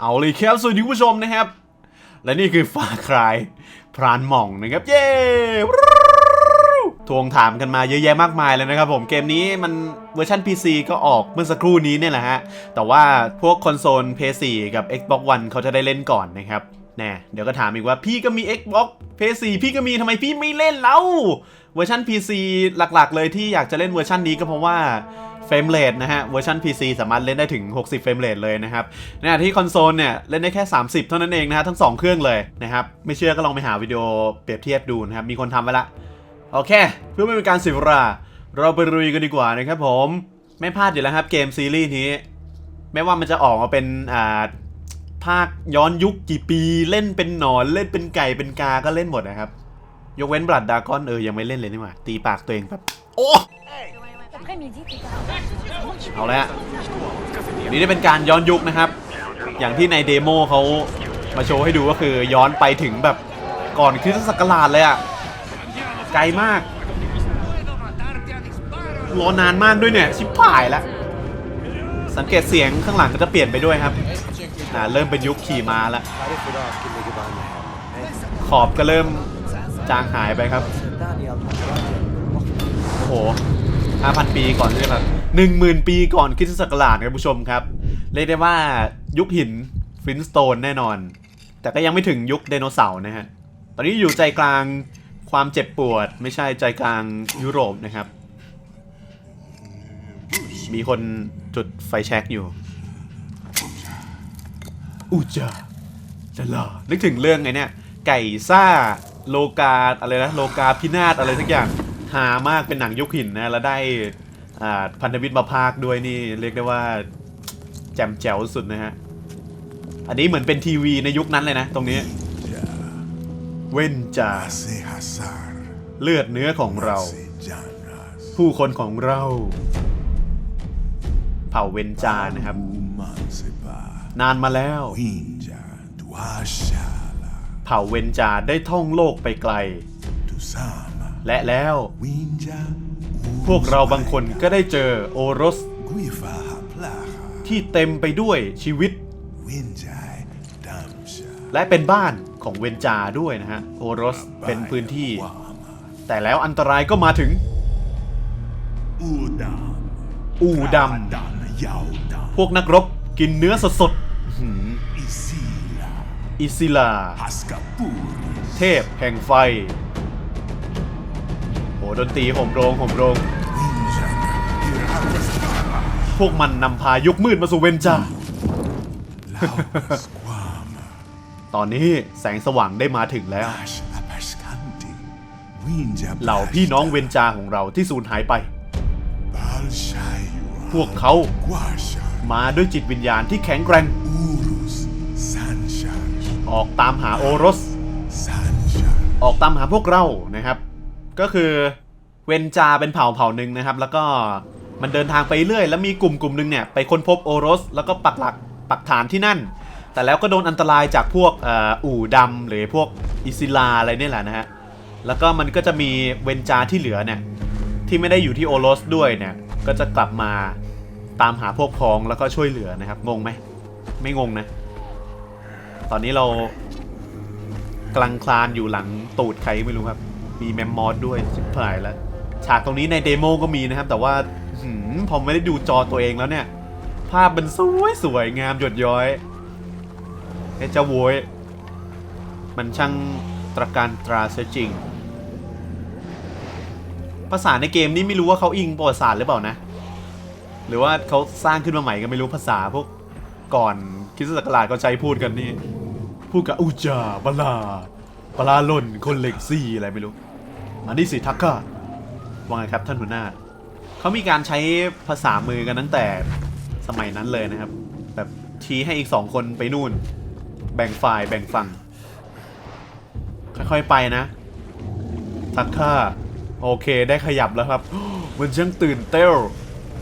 เอาเลยครับสวัสดีคุณผู้ชมนะครับ และนี่คือฟาคลายพรานหม่องนะครับ เย้ทวงถามกันมาเยอะแยะมากมายเลยนะครับผมเกมนี้มันเวอร์ชัน PC ก็ออกเมื่อสักครู่นี้เนี่ยแหละฮะ แต่ว่าพวกคอนโซล PS4 กับ Xbox One เขาจะได้เล่นก่อนนะครับแน่เดี๋ยวก็ถามอีกว่าพี่ก็มี Xbox PS4 พี่ก็มีทำไมพี่ไม่เล่นแล้วเวอร์ชัน PC หลักๆ เลยที่อยากจะเล่นเวอร์ชันนี้ก็เพราะว่า เฟรมเรทนะฮะเวอร์ชัน PC สามารถเล่นได้ถึง 60 เฟรมเรทเลยนะครับในขณะที่คอนโซลเนี่ยเล่นได้แค่ 30 เท่านั้นเองนะฮะทั้ง 2 เครื่องเลยนะครับ ไม่เชื่อก็ลองไปหาวิดีโอเปรียบเทียบดูนะครับ มีคนทำไว้ละ โอเค เพื่อไม่เป็นการเสียเวลาเราไปลุยกันดีกว่านะครับผม ไม่พลาดอยู่แล้วครับเกมซีรีส์นี้ ไม่ว่ามันจะออกมาเป็นอ่าภาคย้อนยุคกี่ปีเล่นเป็นหนอนเล่นเป็นไก่เป็นกาก็เล่นหมดนะครับ ยกเว้นบลัดดากอนเออยังไม่เล่นเลยนี่หว่าตีปากตัวเองแบบโอ้ เอาละนนี้ได้เป็นการย้อนยุคนะครับ อย่างที่ในเดโมเขามาโชว์ให้ดูก็คือย้อนไปถึงแบบก่อนคริสตศักราชเลยอะ่ะไกลมาก รอนานมากด้วยเนี่ย ชิบหายแล้ว สังเกตเสียงข้างหลังก็จะเปลี่ยนไปด้วยครับอ่าเริ่มเป็นยุคขี่ม้าแล้ว ขอบก็เริ่มจางหายไปครับ โอ้โห 5,000 ปีก่อนใช่ไหมครับ10,000 ปีก่อนคริสตศักราชครับผู้ชมครับ เรียกได้ว่ายุคหินฟินสโตนแน่นอน แต่ก็ยังไม่ถึงยุคไดโนเสาร์นะฮะ ตอนนี้อยู่ใจกลางความเจ็บปวดไม่ใช่ใจกลางยุโรปนะครับ มีคนจุดไฟแช็กอยู่ อูจาจะลานึกถึงเรื่องไงเนี่ย ไก่ซ่า โลกาอะไรนะ โลกาพินาศอะไรสักอย่าง หามากเป็นหนังยุคหินนะ แล้วได้าพันธมิตรมาพากย์ด้วยนี่เรียกได้ว่าแจ่มแจ๋วสุดนะฮะ อันนี้เหมือนเป็นทีวีในยุคนั้นเลยนะ ตรงนี้ เว้นจาเลือดเนื้อของเรา ผู้คนของเรา เผ่าเวนจานะครับ นานมาแล้ว เผ่าเวนจาได้ท่องโลกไปไกล และแล้ว Winja, พวกเราบางคนก็ได้เจอโอรส Guifa Haplaha, ที่เต็มไปด้วยชีวิต Winja, Damsha, และเป็นบ้านของเวนจาด้วยนะฮะ โอรสเป็นพื้นที่ Wama, แต่แล้วอันตรายก็มาถึง Udam, อูด Dan Yaudam, ำพวกนักรบกินเนื้อสดๆอื้อหือ Isila, อิซิลา Haskapuris, เทพแห่งไฟโห ดนตรีโหมโรงโหมโรง Winja, Irhataskara, พวกมันนำพายุคมืดมาสู่เวนจา Laudas Guama, ตอนนี้แสงสว่างได้มาถึงแล้ว Ash Apaskanti, Winja, เหล่าพี่น้องเวนจาของเราที่สูญหายไป Balshayua, พวกเขา Guasha, มาด้วยจิตวิญญาณที่แข็งแกร่ง Urus, Sanshar, ออกตามหาโอรส Sanshar, ออกตามหาพวกเรานะครับ ก็คือเวนจาเป็นเผ่าเผ่าหนึ่งนะครับ แล้วก็มันเดินทางไปเรื่อย แล้วมีกลุ่มกลุ่มหนึ่งเนี่ยไปค้นพบโอรส แล้วก็ปักหลักปักฐานที่นั่น แต่แล้วก็โดนอันตรายจากพวกอ,อู่ดำหรือพวกอิซิลาอะไรเนี่ยแหละนะฮะแล้วก็มันก็จะมีเวนจาที่เหลือเนี่ยที่ไม่ได้อยู่ที่โอรสด้วยเนี่ยก็จะกลับมาตามหาพวกพ้องแล้วก็ช่วยเหลือนะครับ งงไหมไม่งงนะ ตอนนี้เรากลังคลานอยู่หลังตูดใครไม่รู้ครับ มีแมมมอสด้วยชิบหายแล้วฉากตรงนี้ในเดโมก็มีนะครับ แต่ว่าหืมพอไม่ได้ดูจอตัวเองแล้วเนี่ย ภาพมันสวยสวยงามหยดย้อยไอ้เจ้าโวยมันช่างตระการตราเสียจริง ภาษาในเกมนี้ไม่รู้ว่าเขาอิงประวัติศาสตร์หรือเปล่านะ หรือว่าเขาสร้างขึ้นมาใหม่ก็ไม่รู้ภาษาพวกก่อนคริสตศักราชก็ใช้พูดกันนี่ พูดกับอูจาบลา บลาหล่นคนเหล็กซี่อะไรไม่รู้อันนี้สิทักกะว่าไงครับท่านหัวหน้าเขามีการใช้ภาษามือกันตั้งแต่สมัยนั้นเลยนะครับ แบบชี้ให้อีกสองคนไปนู่น แบ่งฝ่ายแบ่งฝั่ง ค่อยๆไปนะทักค่าโอเคได้ขยับแล้วครับ มันช่างตื่นเต้น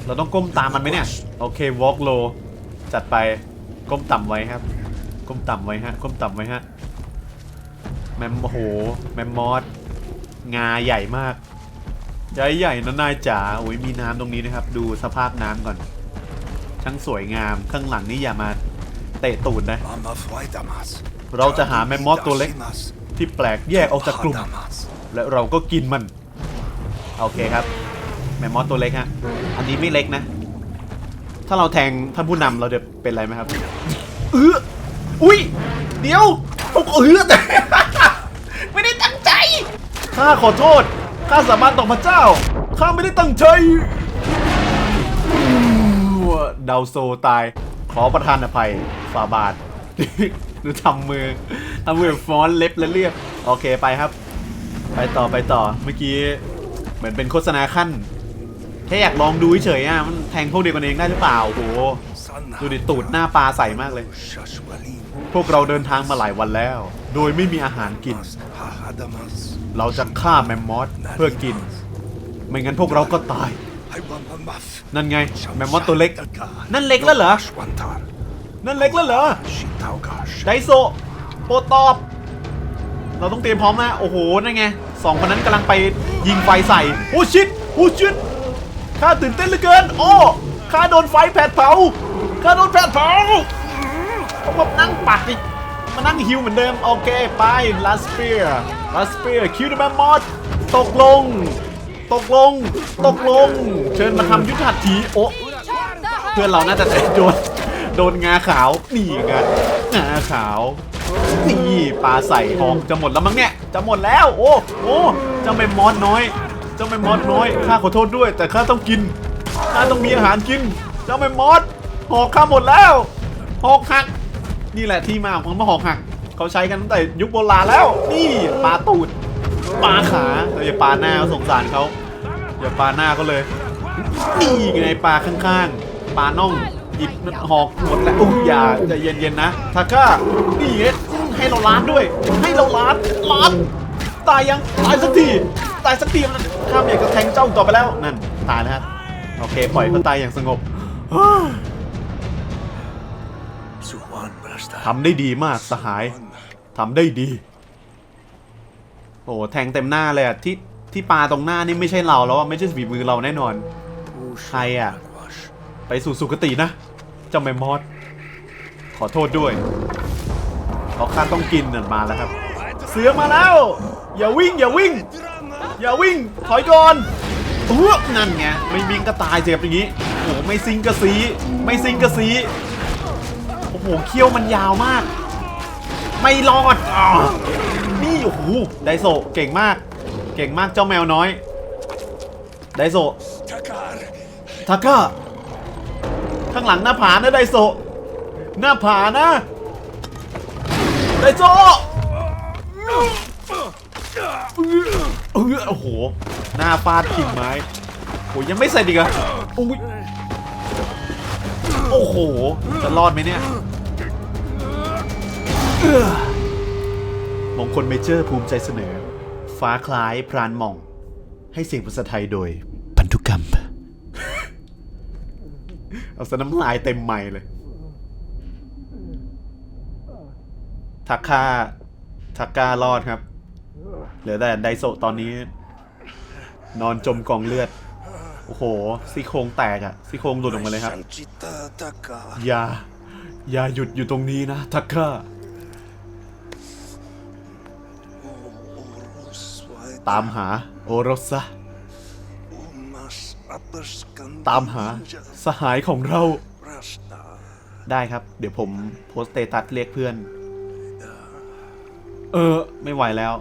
เราต้องก้มตามมันไหมเนี่ย โอเควอล์กโลจัดไปก้มต่ำไว้ครับ ก้มต่ำไว้ฮะ ก้มต่ำไว้ฮะ แมมโหแมมมอสงาใหญ่มากใหญ่ใหญ่นะนายจ๋าโอ้ยมีน้ำตรงนี้นะครับ ดูสภาพน้ำก่อน ช่างสวยงามข้างหลังนี่อย่ามาเตะตูดนะ เราจะหาแมมมอสตัวเล็ก ที่แปลกแยกออกจากกลุ่ม และเราก็กินมัน โอเคครับ แมมมอสตัวเล็กฮะ อันนี้ไม่เล็กนะ ถ้าเราแทงท่านผู้นำเราจะเป็นไรไหมครับ เอออุ้ย เดี๋ยว โอ้โหเอแต่ไม่ได้ตั้งใจ ข้าขอโทษ ข้าสามารถต่อพระเจ้า ข้าไม่ได้ตั้งใจอู้ดาโซตาย ขอประทานอภัยฝ่าบาทหรือทำมือทำมือฟ้อนเล็บและเรียบโอเคไปครับ ไปต่อไปต่อเมื่อกี้เหมือนเป็นโฆษณาขั้นแค่อยากลองดูเฉยๆอะมันแทงพวกเดียวกันเองได้หรือเปล่าโอ้โห ดูดิตูดหน้าปลาใสมากเลย พวกเราเดินทางมาหลายวันแล้ว โดยไม่มีอาหารกิน เราจะฆ่าแมมมอสเพื่อกิน ไม่งั้นพวกเราก็ตาย นั่นไง แมมมอสตัวเล็ก นั่นเล็กแล้วเหรอ นั่นเล็กแล้วเหรอ ไดโซโปตอบ เราต้องเตรียมพร้อมนะ โอ้โห นั่นไงสองคนนั้นกำลังไปยิงไฟใส่ โอ้ชิดโอ้ชิดข้าตื่นเต้นเหลือเกิน โอ้ข้าโดนไฟแผดเผา ข้าโดนแผดเผาต้องมนั่งปัดดิมานั่งฮิวเหมือนเดิม โอเค ไปลาสเปียร์ลาสเปียร์คิวเดอะแมมมอสตกลง ตกลง ตกลง เชิญมาทำยุทธหัตถีโอ้เพื่อนเราน่าจะโดนโดนงาขาวนี่ไงงาขาวนี่ปลาใส่ทองจะหมดแล้วมั้งเนี่ย จะหมดแล้ว โอ้โอ้จ้าแมมมอสน้อยจ้าแมมมอสน้อยข้าขอโทษด้วย แต่ข้าต้องกินข้าต้องมีอาหารกินจ้าแมมมอส หอกข้าหมดแล้วหอกหัก นี่แหละที่มาของคำว่าหอกหัก เขาใช้กันตั้งแต่ยุคโบราณแล้ว นี่ปลาตูดปลาขาเราอย่าปลาหน้าสงสารเขาอย่าปลาหน้าเขาเลยนี่ไงปลาข้างๆปลาน่องหยิบหอกหมดแล้วอุ้ยอย่าใจะเย็นๆนะทาก้านี่ไงให้เราล้านด้วย ให้เราล้านล้านตายยังตายสักทีตายสักทีมันข้ามอยากจะแทงเจ้าต่อไปแล้วนั่นตายแล้วฮะโอเคปล่อยเขาตายอย่างสงบ ทำได้ดีมากสหายทำได้ดี โอ้แทงเต็มหน้าเลยอะที่ที่ปลาตรงหน้านี่ไม่ใช่เราแล้วอะไม่ใช่ฝีมือเราแน่นอนใครอะ Wash. ไปสู่สุคตินะเจ้าแมมมอสขอโทษด้วยเพราะข้าต้องกินนั่นมาแล้วครับ เสือมาแล้ว อย่าวิ่ง อย่าวิ่ง อย่าวิ่ง ถอยก่อนเอื้อนั่นไงไม่วิ่งก็ตายเจ็บอย่างนี้โอ้โหไม่ซิงกระสี ไม่ซิงกระสีโอ้โหเขี้ยวมันยาวมาก ไม่รอดอนี่โอ้โหไดโซเก่งมาก เก่งมากเจ้าแมวน้อย ไดโซทาก้าข้างหลังหน้าผานะไดโซ หน้าผานะ ไดโซะเออโอ้โห หน้าฟาดกิ่งไม้โอ้ยยังไม่เสร็จอีกรอะอุ้ยโอ้โห จะรอดไหมเนี่ย มงคลเมเจอร์ภูมิใจเสนอ ฟ้าคล้ายพรานหม่อง ให้เสียงภาษาไทยโดย พันธุกรรม เอาซะน้ำลายเต็มไม้เลย ทักค่าทักก้ารอดครับ เหลือแต่ไดโซตอนนี้ นอนจมกองเลือด โอ้โห ซี่โครงแตกอะซี่โครงหลุดออกมาเลยครับ อย่า อย่าหยุดอยู่ตรงนี้นะ ทักก้า ตามหาโอรสซะ Umas Aberskan. ตามหาสหายของเรา Brasta. ได้ครับ เดี๋ยวผมโพสต์สเตตัสเรียกเพื่อน เออ ไม่ไหวแล้ว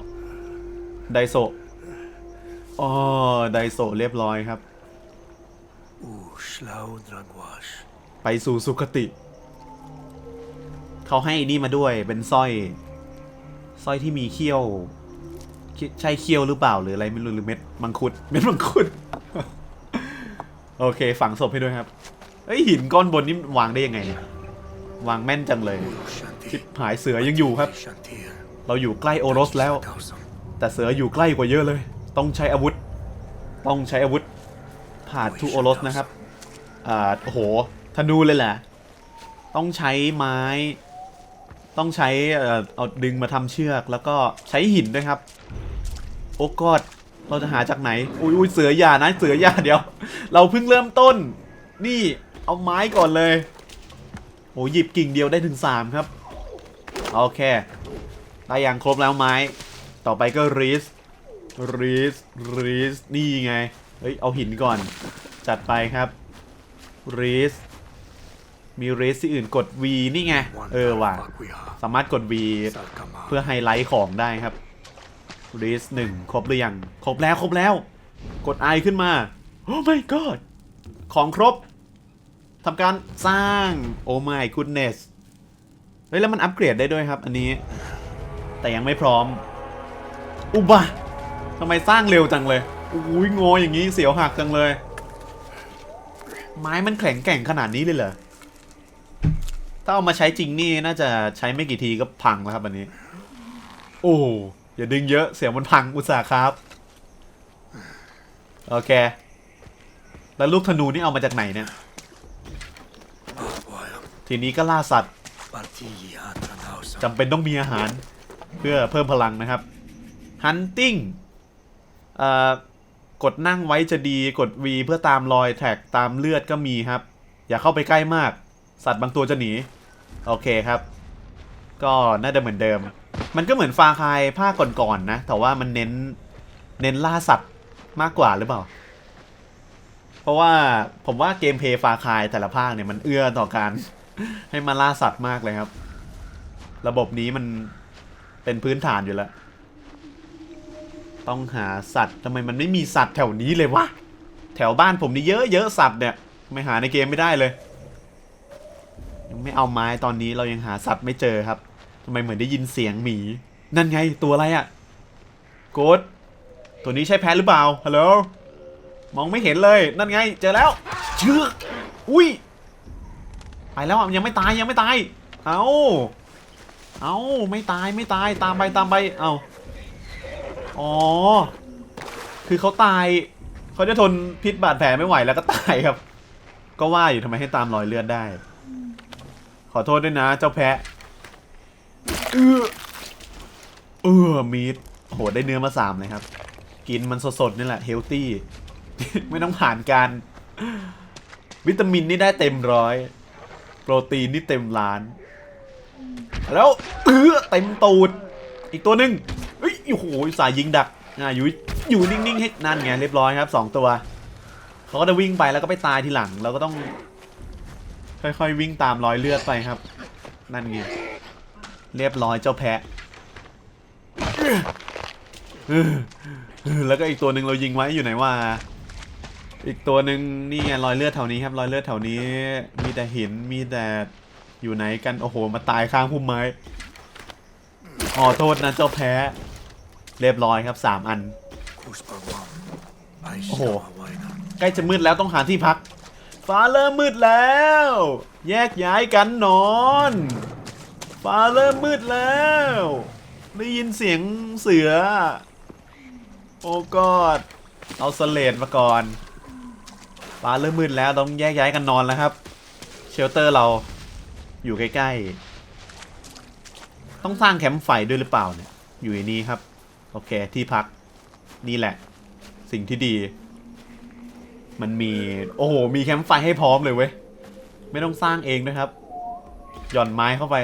ไดโซะอ๋อไดโซะเรียบร้อยครับ U Schlau Dragwash. ไปสู่สุคติ เขาให้นี่มาด้วยเป็นสร้อย สร้อยที่มีเขี้ยวคิ ใช่เขี้ยวหรือเปล่าหรืออะไรไม่รู้หรือเม็ดมังคุด เม็ดมังคุด โอเค ฝังศพให้ด้วยครับเอ้ยหินก้อนบนนี่วางได้ยังไงเนี่ยวางแม่นจังเลยชิบหายเสือยังอยู่ครับ เราอยู่ใกล้โอรสแล้ว แต่เสืออยู่ใกล้กว่าเยอะเลย ต้องใช้อาวุธ ต้องใช้อาวุธผ่าทูโอรสนะครับอ่าโอ้โหธนูเลยแหละ ต้องใช้ไม้ ต้องใช้เอ่อเอาดึงมาทำเชือก แล้วก็ใช้หินด้วยครับ โอ้กอดเราจะหาจากไหนอุ้ยอุ้ยเสืออย่านะเสืออย่าเดี๋ยว เราเพิ่งเริ่มต้น นี่เอาไม้ก่อนเลยโอ้หยิบกิ่งเดียวได้ถึง 3 ครับ โอเคได้อย่างครบแล้วไม้ ต่อไปก็รีสรีสรีสนี่ไง เฮ้ย เอาหินก่อน จัดไปครับรีสมีรีสที่อื่นกด V นี่ไง เออว่ะ สามารถกด V เพื่อไฮไลท์ของได้ครับ รีสหนึ่งครบหรือยัง ครบแล้วครบแล้ว กด I ขึ้นมา โอ้ my god ของครบทำการสร้าง โอ้ my goodness เฮ้ย แล้วมันอัปเกรดได้ด้วยครับ อันนี้ แต่ยังไม่พร้อม อุบะทำไมสร้างเร็วจังเลยอุ้ยงออย่างนี้เสียวหักจังเลย ไม้มันแข็งแกร่งขนาดนี้เลยเหรอ ถ้าเอามาใช้จริงนี่น่าจะใช้ไม่กี่ทีก็พังแล้วครับอันนี้ โอ้ อย่าดึงเยอะเสียงมันพังอุตส่าห์ครับ โอเค แล้วลูกธนูนี่เอามาจากไหนเนี่ย ทีนี้ก็ล่าสัตว์จำเป็นต้องมีอาหารเพื่อเพิ่มพลังนะครับ hunting เอ่อกดนั่งไว้จะดีกด V เพื่อตามรอยแท็กตามเลือดก็มีครับ อย่าเข้าไปใกล้มาก สัตว์บางตัวจะหนี โอเคครับ ก็น่าจะเหมือนเดิม มันก็เหมือนฟาคายภาคก่อนๆนะ แต่ว่ามันเน้นเน้นล่าสัตว์มากกว่าหรือเปล่า เพราะว่าผมว่าเกมเพย์ฟาคายแต่ละภาคเนี่ยมันเอื้อต่อการ ให้มาล่าสัตว์มากเลยครับ ระบบนี้มันเป็นพื้นฐานอยู่แล้ว ต้องหาสัตว์ทำไมมันไม่มีสัตว์แถวนี้เลยวะ แถวบ้านผมนี่เยอะเยอะสัตว์เนี่ย ไม่หาในเกมไม่ได้เลย ยังไม่เอาไม้ตอนนี้เรายังหาสัตว์ไม่เจอครับ ทำไมเหมือนได้ยินเสียงหมี นั่นไงตัวอะไรอะโกดตัวนี้ใช่แพะหรือเปล่าฮัลโหลมองไม่เห็นเลย นั่นไง เจอแล้ว เชื่ออุ้ยไปแล้วอะยังไม่ตายยังไม่ตาย เอาเอาไม่ตายไม่ตายตามไปตามไปเอาอ๋อ คือเขาตายเขาจะทนพิษบาดแผลไม่ไหวแล้วก็ตายครับ ก็ว่าอยู่ทำไมให้ตามรอยเลือดได้ ขอโทษด้วยนะ เจ้าแพะ เออเออมีดโหได้เนื้อมาสามเลยครับ กินมันสดๆนี่แหละเฮลตี้ ไม่ต้องผ่านการ วิตามินนี่ได้เต็มร้อย โปรตีนนี่เต็มล้าน แล้วเออเต็มตูด อีกตัวหนึ่งเฮ้ยโอ้โหสายยิงดักอ่าอยู่อยู่นิ่งๆให้นั่นไงเรียบร้อยครับสองตัวเขาก็จะวิ่งไปแล้วก็ไปตายทีหลังเราก็ต้อง ค่อยๆวิ่งตามรอยเลือดไปครับ นั่นไง เรียบร้อยเจ้าแพะแล้วก็อีกตัวหนึ่งเรายิงไว้อยู่ไหนว่าอีกตัวหนึ่งนี่รอยเลือดแถวนี้ครับรอยเลือดแถวนี้ มีแต่หินมีแต่อยู่ไหนกันโอ้โห มาตายข้างพุ่มไม้ขอโทษนะเจ้าแพ้ เรียบร้อยครับสามอันโอ้โหใกล้จะมืดแล้วต้องหาที่พัก ฟ้าเริ่มมืดแล้ว แยกย้ายกันนอน ฟ้าเริ่มมืดแล้ว ได้ยินเสียงเสือ โอ้กอด เอาสเลดมาก่อน ฟ้าเริ่มมืดแล้วต้องแยกย้ายกันนอนแล้วครับ เชลเตอร์เราอยู่ใกล้ๆ ต้องสร้างแคมป์ไฟด้วยหรือเปล่าเนี่ย อยู่ในนี้ครับ โอเคที่พักนี่แหละ สิ่งที่ดี มันมี โอ้โห มีแคมป์ไฟให้พร้อมเลยเว้ย ไม่ต้องสร้างเองนะครับ หย่อนไม้เข้าไป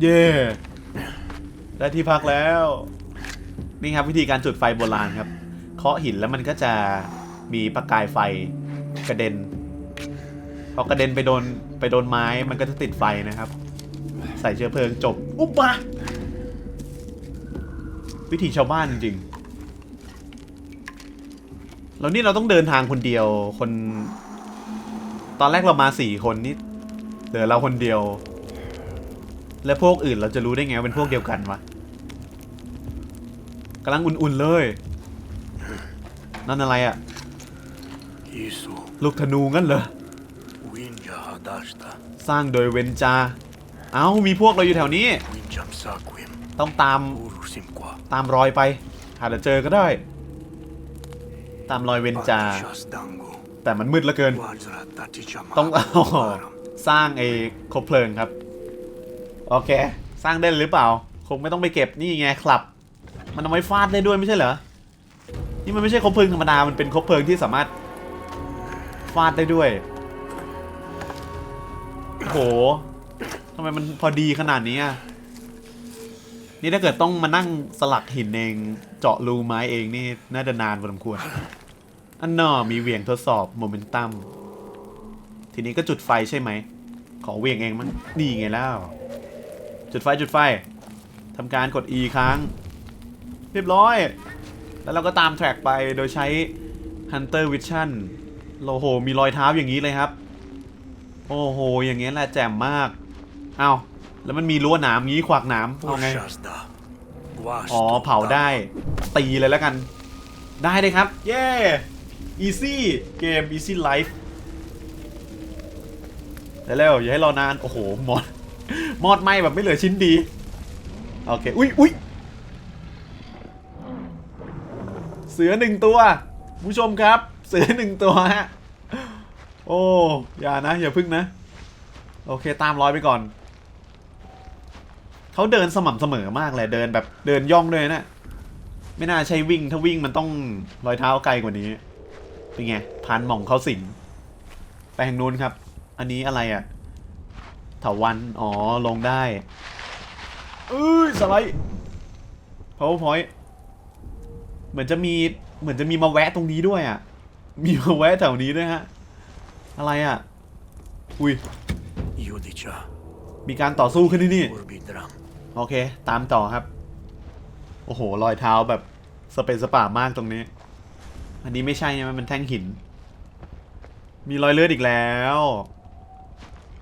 เย่ได้ที่พักแล้ว นี่ครับวิธีการจุดไฟโบราณครับ เคาะหินแล้วมันก็จะมีประกายไฟกระเด็นพอกระเด็นไปโดนไปโดนไม้มันก็จะติดไฟนะครับ ใส่เชื้อเพลิงจบ อุ๊บมาวิธีชาวบ้านจริงๆแล้วนี่เราต้องเดินทางคนเดียวคน ตอนแรกเรามาสี่คนนี่เหลือเราคนเดียว แล้วพวกอื่นเราจะรู้ได้ไงว่าเป็นพวกเดียวกันวะกำลังอุ่นๆเลย นั่นอะไรอะ Isu ลูกธนูงั้นเหรอ Winja Hadashta สร้างโดยเวนจา เอ้า มีพวกเราอยู่แถวนี้ Winjam Saquim ต้องตาม Urusimqua ตามรอยไปอาจจะเจอก็ได้ ตามรอยเวนจา Patishas Dangu แต่มันมืดเหลือเกิน Wajra Tatijama ต้องเอาสร้างไอ้คบเพลิงครับ โอเค สร้างได้หรือเปล่า คงไม่ต้องไปเก็บนี่ไงคลับ มันเอาไว้ฟาดได้ด้วยไม่ใช่เหรอ นี่มันไม่ใช่คบเพลิงธรรมดา มันเป็นคบเพลิงที่สามารถฟาดได้ด้วยโหทำไมมันพอดีขนาดนี้อะ นี่ถ้าเกิดต้องมานั่งสลักหินเองเจาะรูไม้เองนี่น่าจะนานพอสมควร อันนอมีเวียงทดสอบโมเมนตัม ทีนี้ก็จุดไฟใช่ไหม ขอเวียงเองมั้งนี่ไงแล้ว จุดไฟจุดไฟทำการกด E ครั้ง เรียบร้อย แล้วเราก็ตามแทร็กไปโดยใช้ Hunter Vision โลโห มีรอยเท้าอย่างนี้เลยครับ โอ้โห อย่างเงี้ยแหละแจ่มมาก เอาแล้วมันมีรั้วหนามงี้ขวากหนามว่าไง อ๋อ เผาได้ ตีเลยแล้วกัน ได้เลยครับ เย้ easy เกม easy life เร็วๆอย่าให้รอนาน โอ้โห มอด มอดไหมแบบไม่เหลือชิ้นดี โอเค อุ้ยอุ้ยเสือหนึ่งตัว ผู้ชมครับ เสือหนึ่งตัวฮะ โอ้ อย่านะ อย่าพึ่งนะ โอเค ตามรอยไปก่อน เขาเดินสม่ำเสมอมากเลย เดินแบบเดินย่องด้วยนะ ไม่น่าใช่วิ่ง ถ้าวิ่งมันต้องรอยเท้าไกลกว่านี้ เป็นไง พานหม่องเขาสิง ไปทางนู้นครับ อันนี้อะไรอะ่ะ ถาวันอ๋อ ลงได้เอ้ยสไลด์ powerpoint เหมือนจะมี เหมือนจะมีมาแวะตรงนี้ด้วยอะ่ะ มีมาแวะแถวนี้ด้วยฮะ อะไรอะ่ะ อุ้ย Judicia. มีการต่อสู้ขึ้นที่นี่ Urbidram. โอเค ตามต่อครับ โอ้โห รอยเท้าแบบสเปซสปามากตรงนี้ อันนี้ไม่ใช่ใช่ไหมมันแท่งหิน มีรอยเลือดอีกแล้ว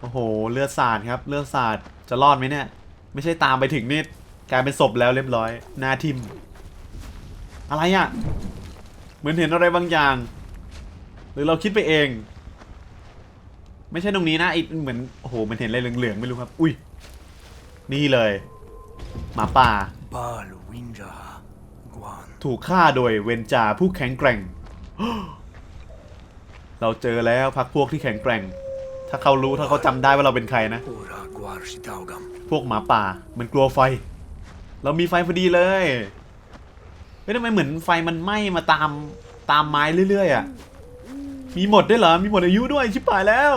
โอ้โห เลือดสาดครับ เลือดสาด จะรอดไหมเนี่ย ไม่ใช่ตามไปถึงนี่กลายเป็นศพแล้วเรียบร้อย หน้าทิม อะไรอะ่ะ เหมือนเห็นอะไรบางอย่าง หรือเราคิดไปเอง ไม่ใช่ตรงนี้นะไอ้เหมือน โอ้โห มันเห็นอะไรเหลืองๆ ไม่รู้ครับ อุ้ย นี่เลย หมาป่า Bal Winjaha. Guan. ถูกฆ่าโดยเวนจาผู้แข็งแกร่ง เราเจอแล้วพักพวกที่แข็งแกร่ง ถ้าเขารู้ถ้าเขาจำได้ว่าเราเป็นใครนะ Ura Guar Shitaugam. พวกหมาป่ามันกลัวไฟ เรามีไฟพอดีเลยเฮ้ยทำไมเหมือนไฟมันไหม้มาตามตามไม้เรื่อยๆอะ มีหมดด้วยเหรอ มีหมดอายุด้วยชิบหายแล้ว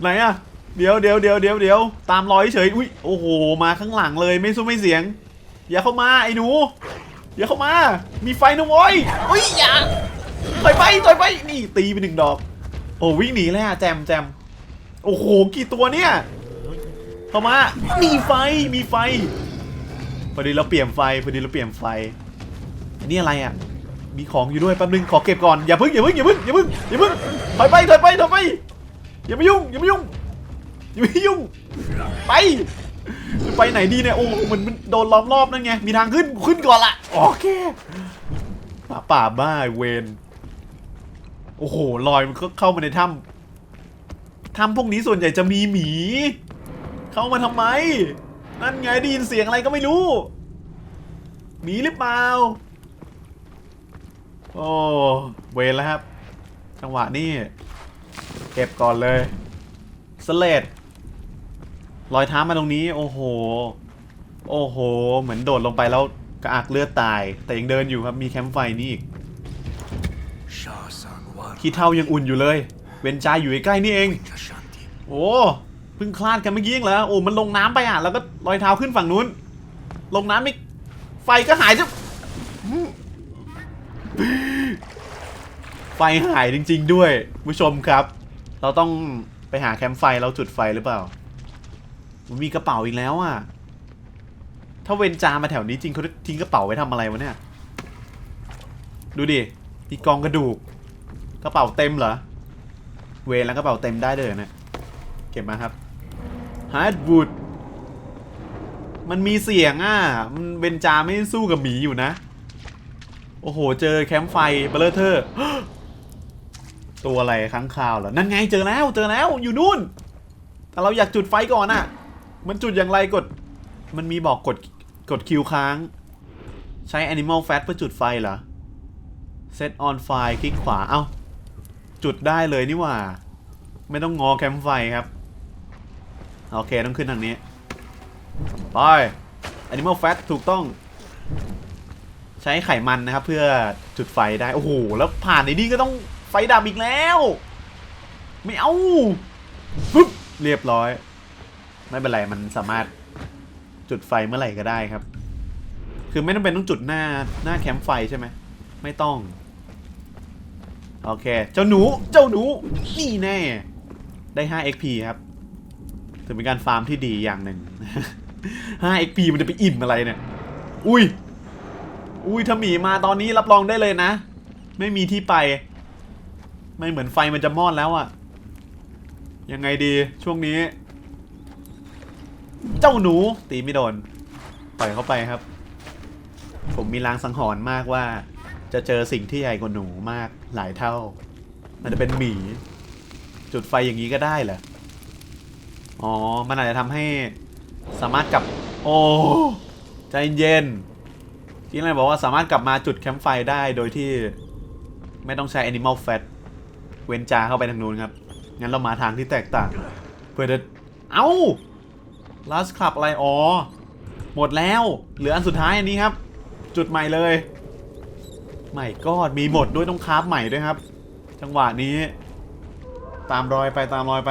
ไหนอะ เดี๋ยวเดี๋ยวเดี๋ยวเดี๋ยวเดี๋ยวตามรอยเฉยอุ้ยโอ้โหมาข้างหลังเลยไม่สู้ไม่เสียง อย่าเข้ามาไอ้หนูอย่าเข้ามา มีไฟนะโว้ยอุ้ยอย่าถอยไปถอยไปนี่ตีไปหนึ่งดอก โอ้วิ่งหนีเลยอะแจมแจมโอ้โหกี่ตัวเนี่ยเข้ามา มีไฟมีไฟพอดีเราเปลี่ยนไฟพอดีเราเปลี่ยนไฟอันนี้อะไรอะมีของอยู่ด้วยแป๊บนึงขอเก็บก่อนอย่าพึ่งอย่าพึ่งอย่าพึ่งอย่าพึ่งอย่าพึ่งถอยไปถอยไปถอยไปอย่ามายุ่งอย่ามายุ่งอย่ามายุ่งไปไปไหนดีเนี่ยโอ้เหมือนมันโดนล้อมรอบนั่นไงมีทางขึ้นขึ้นก่อนละโอเคหมาป่าบ้าเวน โอ้โหลอยมันก็เข้ามาในถ้ำถ้ำพวกนี้ส่วนใหญ่จะมีหมี เข้ามาทำไม นั่นไงได้ยินเสียงอะไรก็ไม่รู้ หมีหรือเปล่า โอ้เวรแล้วครับ จังหวะนี้ เก็บก่อนเลยสเลดรอยเท้ามาตรงนี้ โอ้โห โอ้โห เหมือนโดดลงไปแล้วกระอักเลือดตาย แต่ยังเดินอยู่ครับ มีแคมป์ไฟนี่อีก ขี้เท่ายังอุ่นอยู่เลย เวนจาอยู่ใกล้ๆนี่เอง โอ้เพิ่งคลาดกันเมื่อกี้เองเหรอโอ้มันลงน้ำไปอะแล้วก็ลอยเท้าขึ้นฝั่งนู้น ลงน้ำไม่ไฟก็หายจะไฟหายจริง ๆ ด้วยผู้ชมครับ เราต้องไปหาแคมป์ไฟแล้วจุดไฟหรือเปล่ามันมีกระเป๋าอีกแล้วอะ ถ้าเวนจามาแถวนี้จริงเขาทิ้งกระเป๋าไว้ทำอะไรวะเนี่ย ดูดิมีกองกระดูก กระเป๋าเต็มเหรอ เวแล้วกระเป๋าเต็มได้เลยเหรอเนี่ยเก็บมาครับฮาร์ดวูดมันมีเสียงอะ มันเบนจาไม่สู้กับหมีอยู่นะ โอ้โห เจอแคมป์ไฟเบลเลอร์เทอร์ตัวอะไรค้างคาวเหรอ นั่นไงเจอแล้วเจอแล้วอยู่นู่น แต่เราอยากจุดไฟก่อนอะ มันจุดอย่างไรกด มันมีบอกกดกดคิวค้าง ใช้ Animal Fat เพื่อจุดไฟเหรอ Set on fire คลิกขวา เอ้า จุดได้เลยนี่หว่า ไม่ต้องงอแคมป์ไฟครับ โอเคต้องขึ้นทางนี้ ไป Animal Fat ถูกต้อง ใช้ไขมันนะครับ เพื่อจุดไฟได้ โอ้โห แล้วผ่านในนี้ก็ต้องไฟดับอีกแล้ว ไม่เอาฟึบเรียบร้อย ไม่เป็นไร มันสามารถจุดไฟเมื่อไหร่ก็ได้ครับ คือไม่ต้องเป็นต้องจุดหน้าหน้าแคมป์ไฟใช่ไหม ไม่ต้อง โอเค เจ้าหนู เจ้าหนู นี่แน่ ได้ 5 XP ครับถือเป็นการฟาร์มที่ดีอย่างหนึ่ง 5 XP มันจะไปอิ่มอะไรเนี่ย อุ้ย อุ้ยถ้าหมีมาตอนนี้รับรองได้เลยนะ ไม่มีที่ไป ไม่เหมือนไฟมันจะมอดแล้วอะยังไงดีช่วงนี้ เจ้าหนูตีไม่โดน ปล่อยเข้าไปครับ ผมมีลางสังหรณ์มากว่า จะเจอสิ่งที่ใหญ่กว่าหนูมากหลายเท่า มันจะเป็นหมี จุดไฟอย่างนี้ก็ได้เหรอ อ๋อ มันอาจจะทำให้สามารถกลับ โอ้ใจเย็นที่นายบอกว่าสามารถกลับมาจุดแคมป์ไฟได้โดยที่ไม่ต้องใช้ Animal Fat เว้นจาเข้าไปทางนู้นครับ งั้นเรามาทางที่แตกต่าง เพื่อจะเอา้า Last Club อะไรอ๋อ หมดแล้ว เหลืออันสุดท้ายอันนี้ครับ จุดใหม่เลย ใหม่ก็มีหมดด้วยต้องคราฟใหม่ด้วยครับ จังหวะนี้ ตามรอยไปตามรอยไป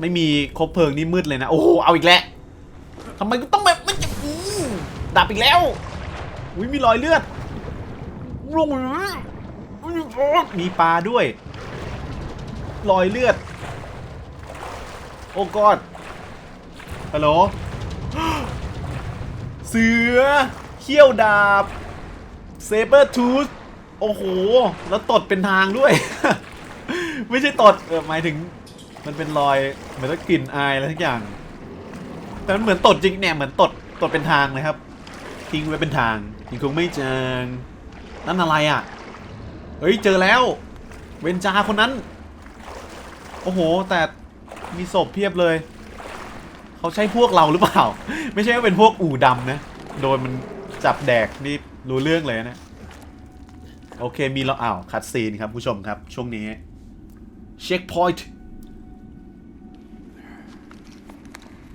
ไม่มีครบเพลิงนี่มืดเลยนะ โอ้โหเอาอีกแล้วทำไมต้องแบบมันจะดับอีกแล้วอุ้ยมีรอยเลือดลงมีปลาด้วย รอยเลือด โอ้กอดฮัลโหลเสือเขี้ยวดาบ เซเบอร์ทูธโอ้โห แล้วตดเป็นทางด้วย ไม่ใช่ตดเออหมายถึงมันเป็นรอยเหมือนกับกลิ่นอายอะไรทุกอย่าง แต่มันเหมือนตดจริงเนี่ยเหมือนตดตดเป็นทางนะครับ ทิ้งไว้เป็นทางยิงคงไม่เจางนั่นอะไรอะ เฮ้ยเจอแล้ว เวนจาคนนั้น โอ้โห แต่มีศพเพียบเลย เขาใช่พวกเราหรือเปล่า ไม่ใช่ว่าเป็นพวกอู่ดำนะ โดนมันจับแดกนี่ รู้เรื่องเลยนะ โอเคมีเราอ้าวคัดซีนครับผู้ชมครับ ช่วงนี้ เช็คพอยต์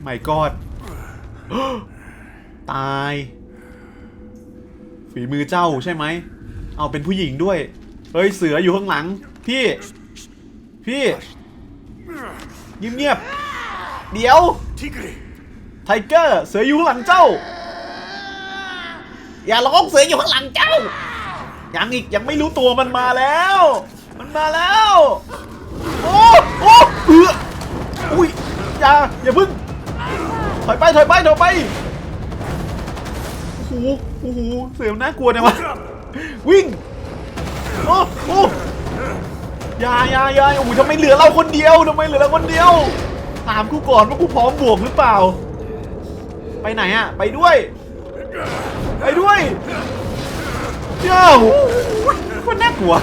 ไม่กอดตาย ฝีมือเจ้าใช่ไหม เอาเป็นผู้หญิงด้วย เฮ้ย เสืออยู่ข้างหลัง พี่ พี่เงียบๆเดี๋ยว Tigre! ไทเกอร์ เสืออยู่ข้างหลังเจ้า อย่าร้องเสืออยู่ข้างหลังเจ้า ยังอีกยังไม่รู้ตัวมันมาแล้ว มันมาแล้ว โอ้โอ้เอืออุ้ยอย่าอย่าพึ่ง ถอยไปถอยไปถอยไปโอ้โหโอ้โหเสือมันน่ากลัวเนะวะวิ่งโอ้โอ้อย่าอย่าอย่าโอ้โหทำไมเหลือเราคนเดียวทำไมเหลือเราคนเดียว ถามกูก่อนว่ากูพร้อมบวกหรือเปล่า ไปไหนอะไปด้วย ไปด้วยเจ้าคนน่ากลัว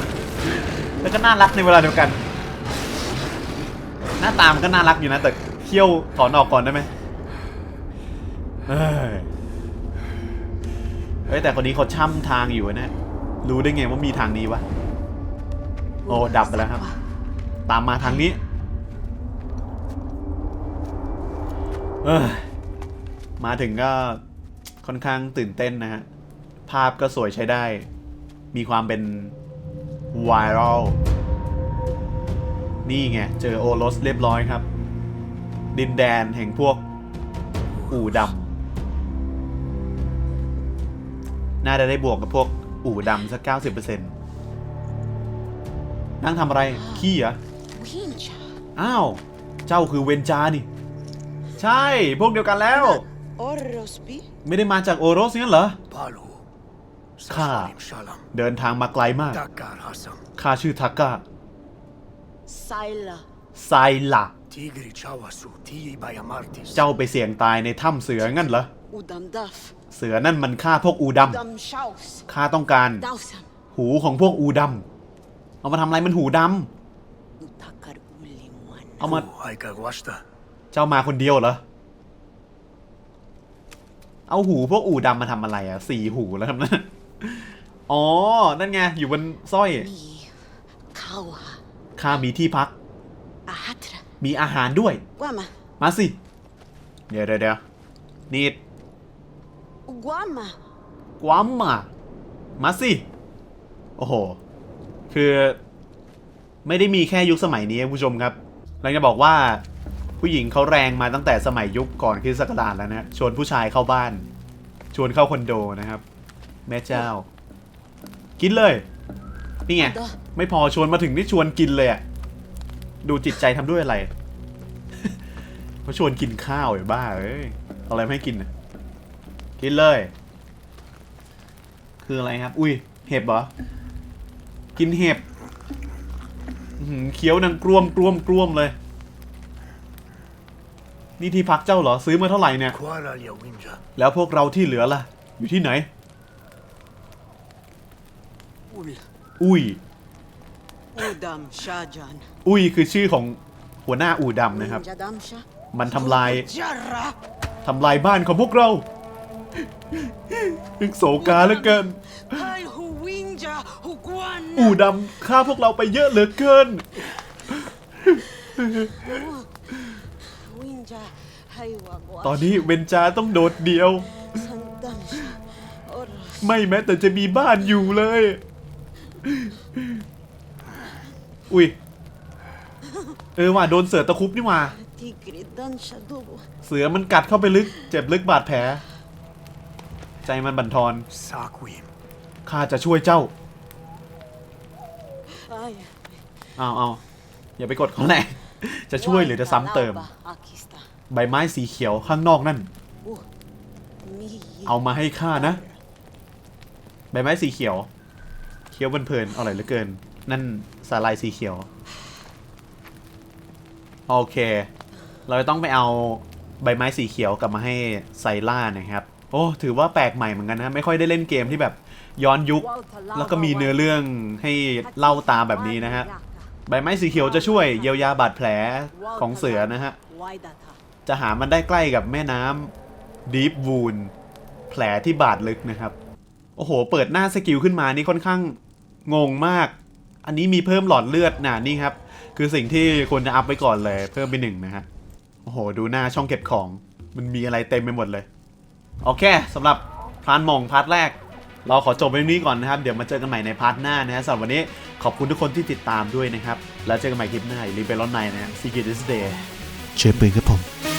แล้วก็น่ารักในเวลาเดียวกัน หน้าตามนก็น่ารักอยู่นะ แต่เขี้ยวถอนออกก่อนได้ไหมเฮ้ยแต่คนนี้เขาช่ำทางอยู่นะ รู้ได้ไงว่ามีทางนี้วะ โอ้ดับไปแล้วครับ ตามมาทางนี้เอ้ยมาถึงก็ ค่อนข้างตื่นเต้นนะฮะ ภาพก็สวยใช้ได้ มีความเป็นไวรัลนี่ไง เจอโอรสเรียบร้อยครับ ดินแดนแห่งพวกอู่ดำ น่าจะได้บวกกับพวกอู่ดำสักเก้าสิบเปอร์เซ็นต์นั่งทำอะไร ขี้เหรอ Wincha. อ้าว เจ้าคือเวนจานี่ ใช่ พวกเดียวกันแล้ว Orospi. ไม่ได้มาจากโอโรสงั้นเหรอ Palu. Ka. Safarim Shalom. เดินทางมาไกลมาก Dakar Hassan. ข้าชื่อทาก a Saila. ไซละ Tigri Chawasu. Tii Bayamartis. เจ้าไปเสี่ยงตายในถ้ำเสืองั้นเหรอ Udam Daf. เสือนั่นมันฆ่าพวกอูด Udam Shaus. ำข้าต้องการ Dausan. หูของพวกอูดำ เอามาทำอะไรมันหูด Utakar Ulimuan. ำ เอามา Oh, Aika Gwashta. เจ้ามาคนเดียวเหรอ เอาหูพวกอูดำมาทำอะไรอะสี่หูแล้วทำนั่นอ๋อ นั่นไง อยู่บนสร้อย Mi. Kawa. ข้ามีที่พัก Ahatra. มีอาหารด้วย Guama. มาสิ เดี๋ยวเดี๋ยวเดี๋ยวนี่ Guama. กวัมมามาสิ โอ้โห คือ ไม่ได้มีแค่ยุคสมัยนี้คุณผู้ชมครับเราจะบอกว่า ผู้หญิงเขาแรงมาตั้งแต่สมัยยุคก่อนคริสต์ศักราชแล้วนะชวนผู้ชายเข้าบ้าน ชวนเข้าคอนโดนะครับ แม่เจ้า กินเลยนี่ไงไม่พอชวนมาถึงนี่ชวนกินเลยอะดูจิตใจทำด้วยอะไรเขาชวนกินข้าวไอ้บ้าเอ้ยเอาอะไรมาให้กินน่ะกินเลย คืออะไรครับ อุ้ยเห็บเหรอกินเห็บอื้อหือเคี้ยวดังกรวมกรวมกรวมเลย นี่ที่พักเจ้าเหรอซื้อมาเท่าไหร่เนี่ย Quala lia winja. แล้วพวกเราที่เหลือล่ะ อยู่ที่ไหน Ul. อุ้ย Udam Shajan. อุ้ยคือชื่อของหัวหน้าอู่ดำนะครับ Jadamsha. มันทำลาย Jarra. ทำลายบ้านของพวกเรานึกโศกาเหลือเกิน Hai hu winja hu guan. อู่ดำฆ่าพวกเราไปเยอะเหลือเกิน Winja. Hai wa guan. ตอนนี้เวนจาต้องโดดเดี่ยว Sandamsha. Oras. ไม่แม้แต่จะมีบ้านอยู่เลย อุ้ย เออว่ะโดนเสือตะครุบนี่ว่ะ Tigre dansha dobo. เสือมันกัดเข้าไปลึก เจ็บลึกบาดแผล ใจมันบั่นทอน Saquim. ข้าจะช่วยเจ้า Ai. เอาเอาอย่าไปกดเขาไหนจะช่วยหรือจะซ้ำเติม Lauba, Aquí está. ใบไม้สีเขียวข้างนอกนั่น Uh. Mi. เอามาให้ข้านะ ใบไม้สีเขียวเคี้ยวเพลินๆอร่อยเหลือเกิน นั่นสาลายสีเขียว โอเค เราจะต้องไปเอาใบไม้สีเขียวกลับมาให้ไซล่านะครับ โอ้ ถือว่าแปลกใหม่เหมือนกันนะ ไม่ค่อยได้เล่นเกมที่แบบย้อนยุค แล้วก็มีเนื้อเรื่องให้เล่าตามแบบนี้นะฮะ ใบไม้สีเขียวจะช่วยเยียวยาบาดแผลของเสือนะฮะ Waidata. จะหามันได้ใกล้กับแม่น้ำดีฟวูนแผลที่บาดลึกนะครับ โอ้โห เปิดหน้าสกิลขึ้นมานี่ค่อนข้างงงมาก อันนี้มีเพิ่มหลอดเลือดนะนี่ครับ คือสิ่งที่ควรจะอัพไว้ก่อนเลย เพิ่มไปหนึ่งนะฮะ โอ้โห ดูหน้าช่องเก็บของ มันมีอะไรเต็มไปหมดเลย โอเคสำหรับพรานมองพาร์ทแรก เราขอจบไว้ตรงนี้ก่อนนะครับ เดี๋ยวมาเจอกันใหม่ในพาร์ทหน้านะฮะสำหรับวันนี้ขอบคุณทุกคนที่ติดตามด้วยนะครับ แล้วเจอกันใหม่คลิปหน้าอย่าลืมไปร้อนในนะฮะ Secret this day เชฟปืนครับผม